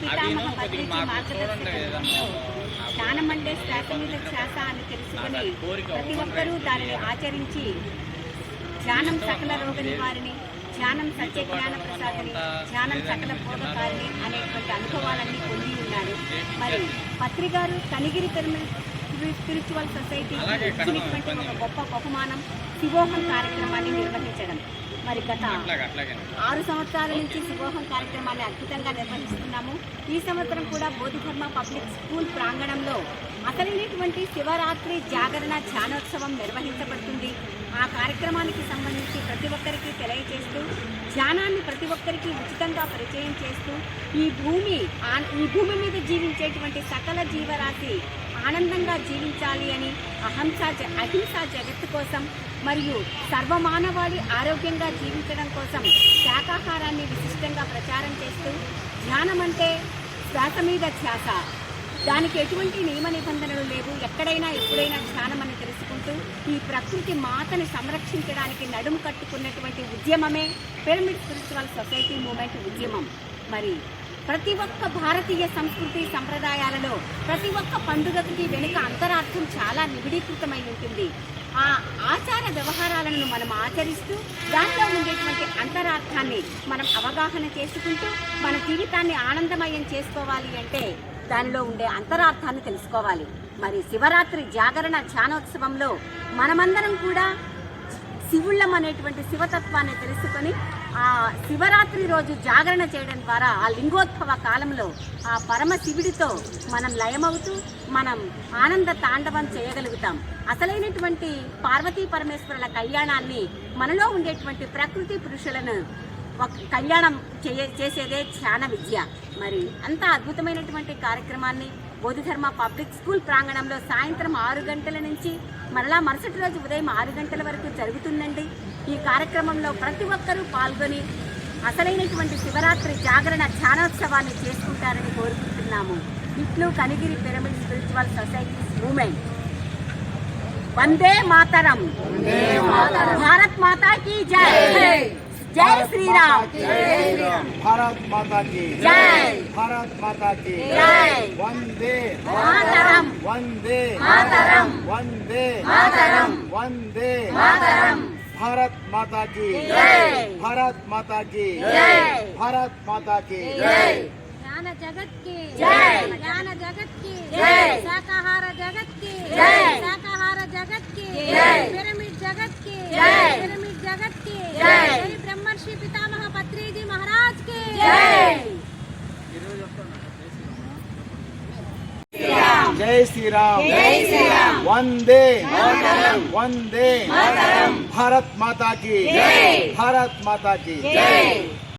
పితామహ మార్గదర్శకంలో అంటే శ్వాస మీద శ్వాస అని తెలుసుకుని ప్రతి ఒక్కరూ దానిని ఆచరించి ధ్యానం సకల రోగ నివారిణి ధ్యానం సత్య జ్ఞాన ప్రసాదని ధ్యానం సకల బోధకారిణి అనేటువంటి అనుభవాలన్నీ పొంది ఉన్నారు. మరి పత్రికారు కనిగిరి పిరమిడ్ స్పిరిచువల్ సొసైటీ ఇచ్చినటువంటి ఒక గొప్ప బహుమానం శివోహం కార్యక్రమాన్ని నిర్వహించడం. మరి గత ఆరు సంవత్సరాల నుంచి శివోహం కార్యక్రమాన్ని అద్భుతంగా నిర్వహిస్తున్నాము. ఈ సంవత్సరం కూడా బోధిధర్మ పబ్లిక్ స్కూల్ ప్రాంగణంలో అసలైనటువంటి శివరాత్రి జాగరణ ధ్యానోత్సవం నిర్వహించబడుతుంది. ఆ కార్యక్రమానికి సంబంధించి ప్రతి ఒక్కరికి తెలియజేస్తూ ధ్యానాన్ని ప్రతి ఒక్కరికి ఉచితంగా పరిచయం చేస్తూ ఈ భూమి ఈ భూమి మీద జీవించేటువంటి సకల జీవరాశి ఆనందంగా జీవించాలి అని అహింస అహింస జగత్తు కోసం మరియు సర్వమానవాళి ఆరోగ్యంగా జీవించడం కోసం శాకాహారాన్ని విశిష్టంగా ప్రచారం చేస్తూ ధ్యానం అంటే శ్వాస మీద ధ్యాస. దానికి ఎటువంటి నియమ నిబంధనలు లేవు. ఎక్కడైనా ఎప్పుడైనా ధ్యానం అని తెలుసుకుంటూ ఈ ప్రకృతి మాతను సంరక్షించడానికి నడుము కట్టుకున్నటువంటి ఉద్యమమే పిరమిడ్ స్పిరిచువల్ సొసైటీ మూమెంట్ ఉద్యమం. మరి ప్రతి ఒక్క భారతీయ సంస్కృతి సంప్రదాయాలలో ప్రతి ఒక్క పండుగకి వెనుక అంతరార్థం చాలా నిబిడీకృతమై ఉంటుంది. ఆ ఆచార వ్యవహారాలను మనం ఆచరిస్తూ దాంట్లో ఉండేటువంటి అంతరార్థాన్ని మనం అవగాహన చేసుకుంటూ మన జీవితాన్ని ఆనందమయం చేసుకోవాలి అంటే దానిలో ఉండే అంతరార్థాన్ని తెలుసుకోవాలి. మరి శివరాత్రి జాగరణ ధ్యానోత్సవంలో మనమందరం కూడా శివుళ్ళం అనేటువంటి శివతత్వాన్ని తెలుసుకొని ఆ శివరాత్రి రోజు జాగరణ చేయడం ద్వారా ఆ లింగోద్భవ కాలంలో ఆ పరమ శివుడితో మనం లయమవుతూ మనం ఆనంద తాండవం చేయగలుగుతాం. అసలైనటువంటి పార్వతీ పరమేశ్వరుల కళ్యాణాన్ని మనలో ఉండేటువంటి ప్రకృతి పురుషులను ఒక కళ్యాణం చేసేదే ధ్యాన విద్య. మరి అంత అద్భుతమైనటువంటి కార్యక్రమాన్ని బోధిధర్మ పబ్లిక్ స్కూల్ ప్రాంగణంలో సాయంత్రం ఆరు గంటల నుంచి మరలా మరుసటి రోజు ఉదయం ఆరు గంటల వరకు జరుగుతుందండి. ఈ కార్యక్రమంలో ప్రతి ఒక్కరూ పాల్గొని అసలైనటువంటి శివరాత్రి జాగరణ ధ్యానోత్సవాన్ని చేసుకుంటారని కోరుకుంటున్నాము. ఇట్లు Kanigiri pyramid spiritual societies movement Vande Mataram. Bharat Mata key జై. जय श्री राम जय भारत माता की जय भारत माता की जय वंदे मातरम वंदे मातरम वंदे मातरम वंदे मातरम भारत माता की जय भारत माता की जय भारत माता की जय ज्ञान जगत की जय ज्ञान जगत की जय शाकाहार जगत की जय शाकाहार जगत की जय पिरामिड जगत की जय जय श्री राम जय श्री राम वंदे। वंदे भारत माता की। जय. भारत माता की। जय।